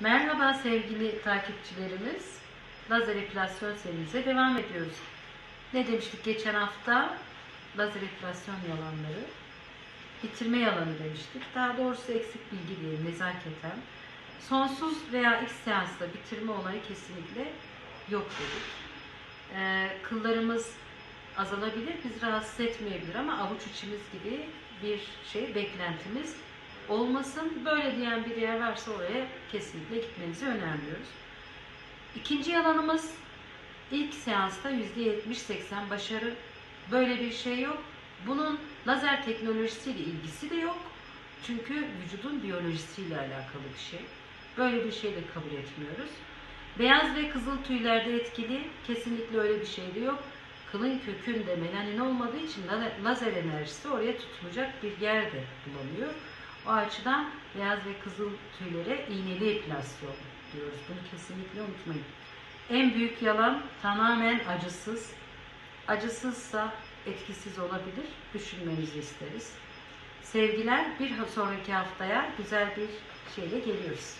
Merhaba sevgili takipçilerimiz. Lazer epilasyon serimize devam ediyoruz. Ne demiştik geçen hafta? Lazer epilasyon yalanları. Bitirme yalanı demiştik. Daha doğrusu eksik bilgi diyelim nezaketen. Sonsuz veya ilk seansta bitirme olayı kesinlikle yok dedik. Ee, kıllarımız azalabilir, bizi rahatsız etmeyebilir ama avuç içimiz gibi bir şey beklentimiz olmasın. Böyle diyen bir yer varsa oraya kesinlikle gitmenizi önermiyoruz. İkinci yalanımız ilk seansta %70-80 başarı. Böyle bir şey yok. Bunun lazer teknolojisiyle ilgisi de yok. Çünkü vücudun biyolojisiyle alakalı bir şey. Böyle bir şey de kabul etmiyoruz. Beyaz ve kızıl tüylerde etkili. Kesinlikle öyle bir şey de yok. Kılın kökünde melanin olmadığı için la- lazer enerjisi oraya tutunacak bir yer de bulamıyor. O açıdan beyaz ve kızıl tüylere iğneli epilasyon diyoruz. Bunu kesinlikle unutmayın. En büyük yalan tamamen acısız. Acısızsa etkisiz olabilir. Düşünmenizi isteriz. Sevgiler bir sonraki haftaya güzel bir şeyle geliyoruz.